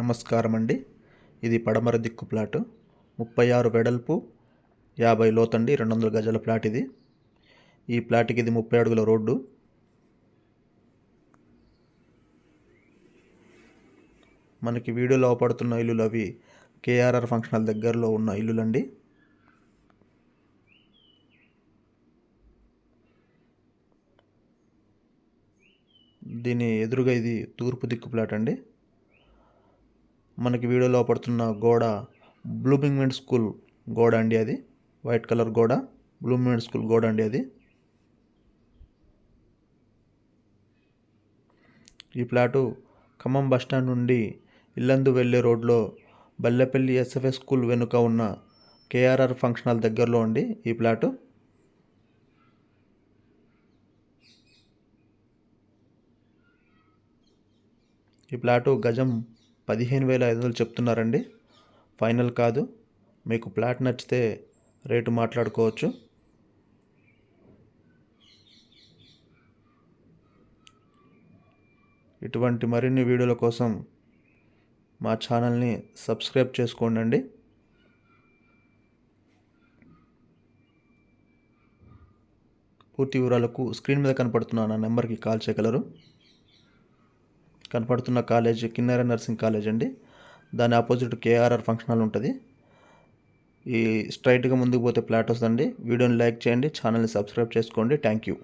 నమస్కారం అండి ఇది పడమర దిక్కు ప్లాటు. ముప్పై ఆరు వెడల్పు యాభై లోతండి రెండు వందల గజాల ప్లాట్ ఇది. ఈ ప్లాట్కి ఇది ముప్పై అడుగుల రోడ్డు. మనకి వీడియోలో అవపడుతున్న ఇల్లులు అవి కేఆర్ఆర్ ఫంక్షన్ హాల్ దగ్గరలో ఉన్న ఇల్లులండి. దీని ఎదురుగా ఇది తూర్పు దిక్కు ప్లాట్ అండి. మనకి వీడియోలో పడుతున్న గోడ బ్లూమింగ్మెంట్ స్కూల్ గోడ అండి అది. వైట్ కలర్ గోడ బ్లూమింగ్మెంట్ స్కూల్ గోడ అండి అది. ఈ ప్లాటు ఖమ్మం బస్టాండ్ నుండి ఇల్లందు వెళ్ళే రోడ్లో బల్లెపల్లి ఎస్ఎఫ్ఎస్ స్కూల్ వెనుక ఉన్న కేఆర్ఆర్ ఫంక్షన్ హాల్ దగ్గరలో అండి ఈ ప్లాటు ఈ ప్లాటు గజం పదిహేను వేల ఐదు వందలు చెప్తున్నారండి. ఫైనల్ కాదు. మీకు ప్లాట్ నచ్చితే రేటు మాట్లాడుకోవచ్చు. ఇటువంటి మరిన్ని వీడియోల కోసం మా ఛానల్ని సబ్స్క్రైబ్ చేసుకోండి పూర్తి వివరాలకు స్క్రీన్ మీద కనపడుతున్న నా నెంబర్కి కాల్ చేయగలరు. కనపడుతున్న కాలేజ్ కిన్నెర నర్సింగ్ కాలేజ్ అండి. దాని ఆపోజిట్ కేఆర్ఆర్ ఫంక్షన్ హాల్ ఉంటుంది. ఈ స్ట్రైట్గా ముందుకు పోతే ప్లాట్ వస్తుందండి. వీడియోని లైక్ చేయండి ఛానల్ని సబ్స్క్రైబ్ చేసుకోండి. Thank you.